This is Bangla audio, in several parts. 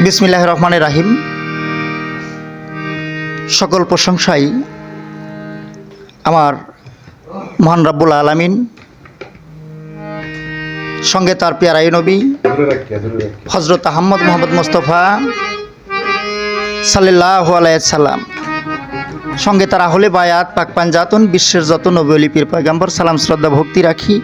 বিসমিল্লাহ রহমানের রাহিম। সকল প্রশংসাই আমার মহান রাব্বুল আলামিন। সঙ্গে তার পেয়ারাই নবী হজরত আহম্মদ মোহাম্মদ মোস্তফা সাল্লাহ সাল্লাম সঙ্গে তার আহলে বায়াত, পাক পাঞ্জাতন, বিশ্বের যত নবী পীর পয়গাম্বর, সালাম, শ্রদ্ধা, ভক্তি রাখি।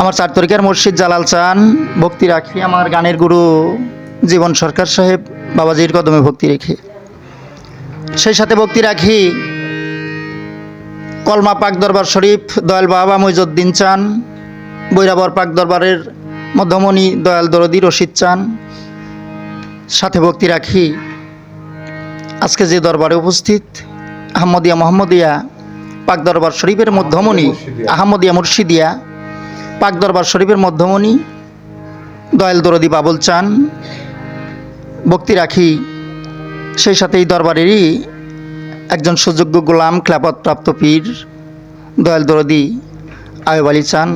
আমার চার তরিকার মুর্শিদ জালাল চান। ভক্তি রাখি আমার গানের গুরু জীবন সরকার সাহেব বাবাজির কদমে ভক্তি রেখে। সেই সাথে ভক্তি রাখি কলমা পাক দরবার শরীফ, দয়াল বাবা মইজুদ্দিন চান। বৈরাবর পাক দরবারের মধ্যমণি দয়াল দরদি রশিদ চান। সাথে ভক্তি রাখি আজকে যে দরবারে উপস্থিত আহমদিয়া মোহাম্মদিয়া পাক দরবার শরীফের মধ্যমণি আহমদিয়া মুর্শিদিয়া পাক দরবার শরীফের মধ্যমণি, দয়াল দরদি বাবুল চান, ভক্তি রাখি, সেই সাথে এই দরবারেরই একজন সুযোগ্য গোলাম খ্লাপতপ্রাপ্ত পীর, দয়াল দরদি আয়ব আলী চান।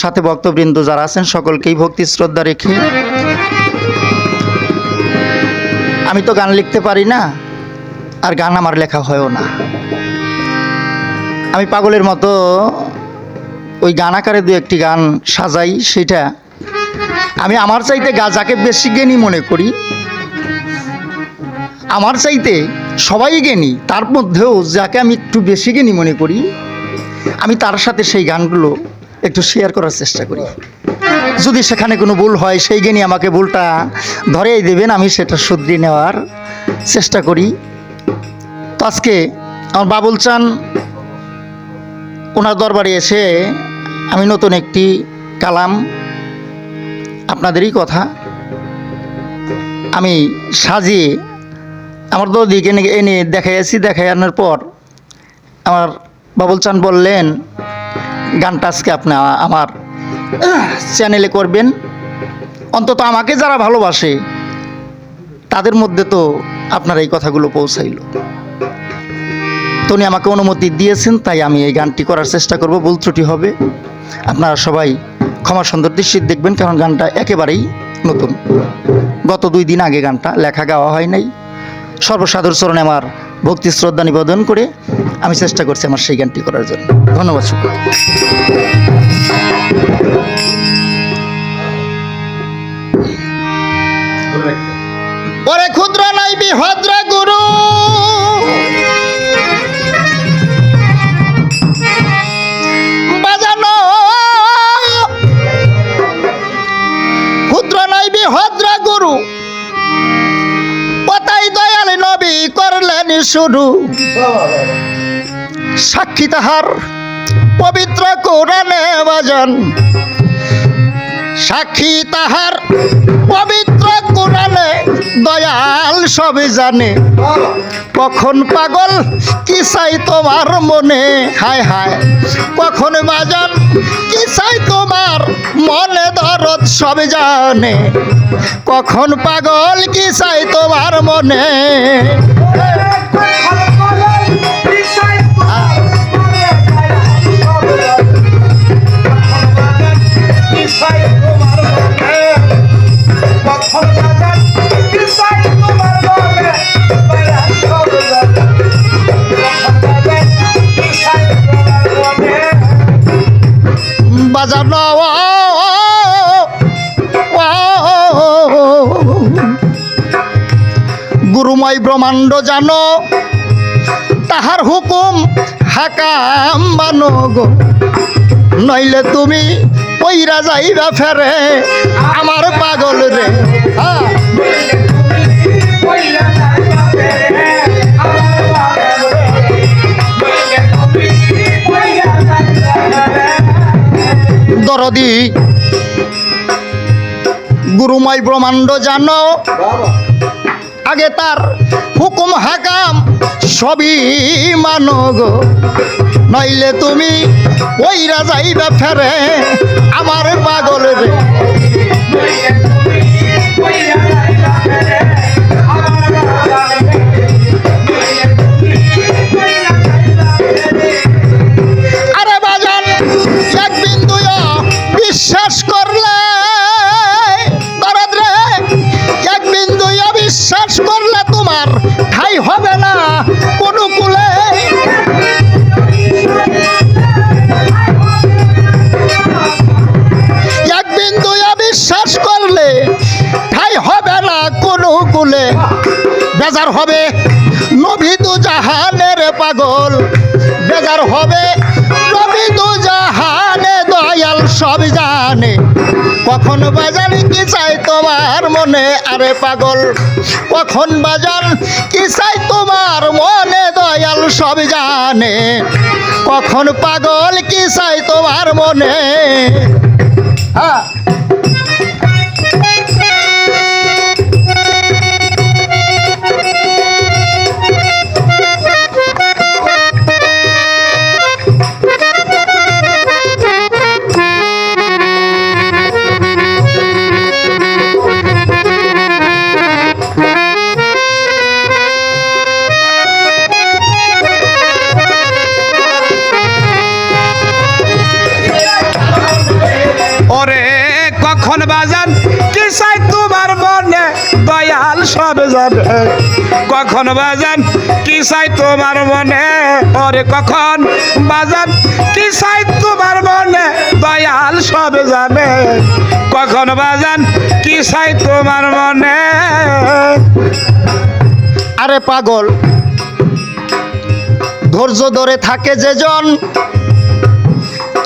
সাথে ভক্তবৃন্দ যারা আছেন, সকলকেই ভক্তি শ্রদ্ধা রেখে। আমি তো গান লিখতে পারি না, আর গান আমার লেখা হয়ও না। আমি পাগলের মতো ওই গান আকারে দু একটি গান সাজাই, সেটা আমি আমার চাইতে যাকে বেশি জ্ঞানী মনে করি। আমার চাইতে সবাই জ্ঞানী, তার মধ্যেও যাকে আমি একটু বেশি জ্ঞানী মনে করি, আমি তার সাথে সেই গানগুলো একটু শেয়ার করার চেষ্টা করি। যদি সেখানে কোনো ভুল হয়, সেই জ্ঞানী আমাকে ভুলটা ধরেই দেবেন, আমি সেটা শুধরিয়ে নেওয়ার চেষ্টা করি। তো আজকে আমার বাবুল চান ওনার দরবারে এসে আমি নতুন একটি কালাম আপনাদেরই কথা আমি সাজিয়ে আমার দিকে এনে দেখাইয়াছি, দেখাইয়ানোর পর আমার বাবুল চান বললেন, গানটা আজকে আপনি আমার চ্যানেলে করবেন। অন্তত আমাকে যারা ভালোবাসে, তাদের মধ্যে তো আপনার এই কথাগুলো পৌঁছাইল। তো উনি আমাকে অনুমতি দিয়েছেন, তাই আমি এই গানটি করার চেষ্টা করব, ভুল ত্রুটি হবে। আপনারা সবাই ক্ষমা সুন্দর দৃষ্টি দেখবেন, কারণ গানটা একেবারেই নতুন। গত দুই দিন আগে গানটা লেখা গাওয়া হয় নাই। সর্বসাধুর চরণে আমার ভক্তি শ্রদ্ধা নিবেদন করে আমি চেষ্টা করছি আমার সেই গানটি করার জন্য। ধন্যবাদ শুক্র ক্ষুদ্র নাই, বিভদ্র শুরু সাক্ষী তাহার পবিত্র কোরআনে বাজান। সাক্ষী তাহার পবিত্র কোরআনে দয়াল সবে জানে। কখন পাগল কি চাই তোমার মনে? হায় হায়। কখন বাজান কি চাই তোমার মনে দরদ সবে জানে। কখন পাগল কি চাই তোমার মনে? গুরুময় ব্রহ্মাণ্ড জানো তাহার হুকুম হাকাম বানো গো। নইলে তুমি পইরা যাইবা ফেরে আমার দরদি গুরুময় ব্রহ্মাণ্ড জানো আগে তার হুকুম হাকাম সবই মান গো। নইলে তুমি ওইরা যাইবা ফেরে আমার পাগল রে অনুকূলে বেজার হবে নবী দু জাহানের পাগল। বেজার হবে নবী দু জাহানে, দয়াল সব জানে। কখন বাজান কি চাই তোমার মনে, আরে পাগল? কখন বাজান কি চাই তোমার মনে, দয়াল সব জানে। কখন পাগল কি চাই তোমার মনে? হ্যাঁ। কখন বাজান? কি চাই তোমার মনে? ওরে কখন বাজান? কি চাই তোমার মনে? দয়াল সব জানে। কখন বাজান? কি চাই তোমার মনে? আরে পাগল, ধৈর্য ধরে থাকে যেজন।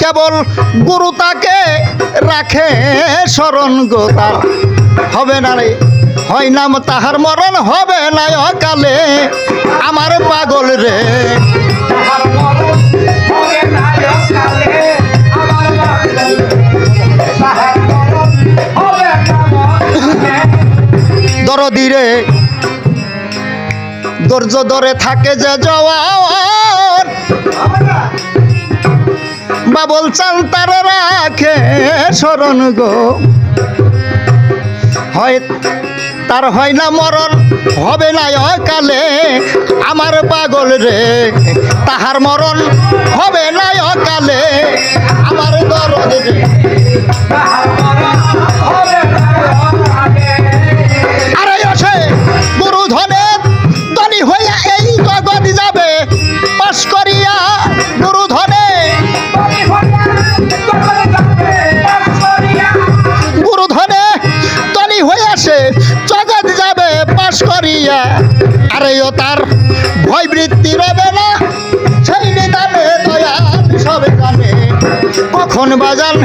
কেবল গুরু তাকে রাখে স্মরণ গো তার। হবে না রে। হয় নাম তাহার মরণ হবে না অকালে। আমার পাগল রে। দরদি রে। ধৈর্য ধরে থাকে যে জওয়ান বাবল চান তার রাখে স্মরণ গো। হয় তার হয় না মরণ, হবে না অকালে। আমার পাগল রে, তাহার মরণ হবে না অকালে। আমার দরদ রে, আরে গুরু ধনে গুরু ধনে গুরু ধনে করিয়া আরে ও তার ভয় বৃত্তি রবে না। সেই নিদানে দয়াল সবে জানে। কখন বাজান,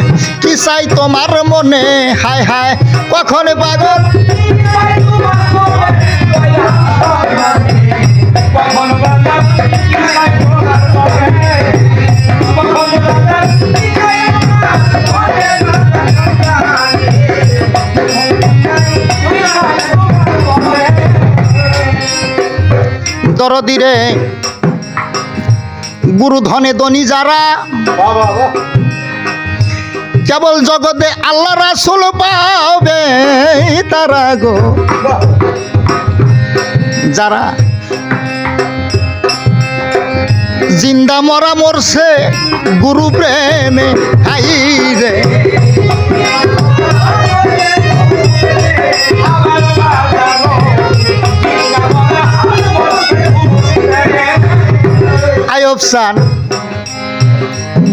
কি চাই তোমার মনে? হায় হায়, কখন পাগল দরদিরে গুরু ধনে ধনী যারা, কেবল জগতে আল্লাহ রাসুল পাবে তারা গো। যারা জিন্দা মরা মরছে, গুরু প্রেমে হাই রে। আয়ব সান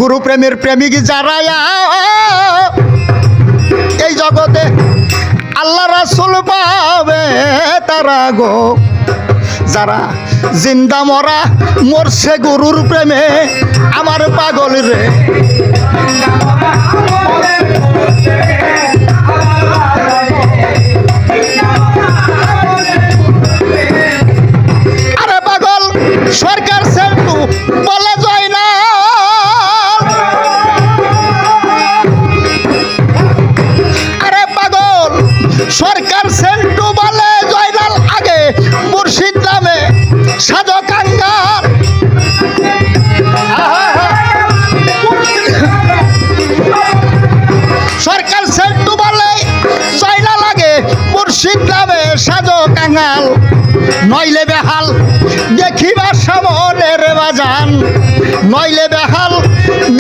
গুরু প্রেমের প্রেমিক যারা এই জগতে আল্লাহ রাসুল পাবে তারা গো। যারা জিন্দা মরা মরছে গুরুর প্রেমে, আমার পাগল রে। সাজো কাঙ্গাল নইলে বেহাল, দেখিবার সামনের বাজান। নইলে বেহাল,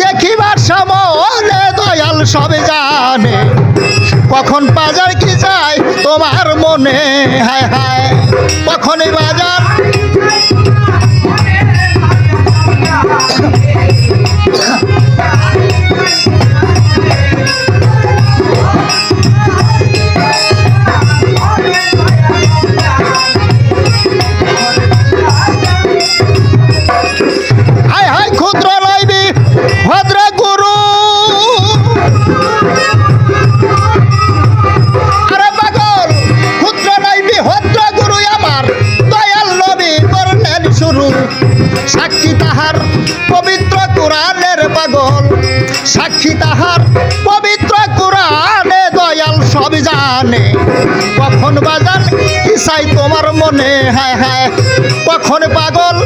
দেখিবার সামনে দয়াল সবে জানে। কখন বাজার কি যায় তোমার মনে? হায় হায়, কখনই বাজার শুরু। সাক্ষী তাহার পবিত্র কোরআনের পাগল। সাক্ষী তাহার পবিত্র কোরআনে দয়াল, সব জানে। কখন বাজান কিসাই তোমার মনে, হায় হায়। কখন পাগল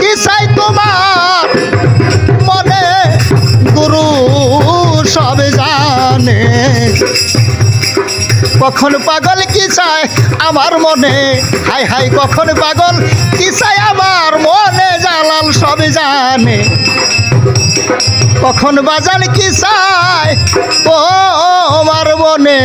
কিসাই তোমার মনে, গুরু সব জানে। কখন পাগল কি চায় আমার মনে? হাই হাই, কখন পাগল কি চায় আমার মনে? জালাল সবে জানে। কখন বাজান কি চায় ও আমার মনে?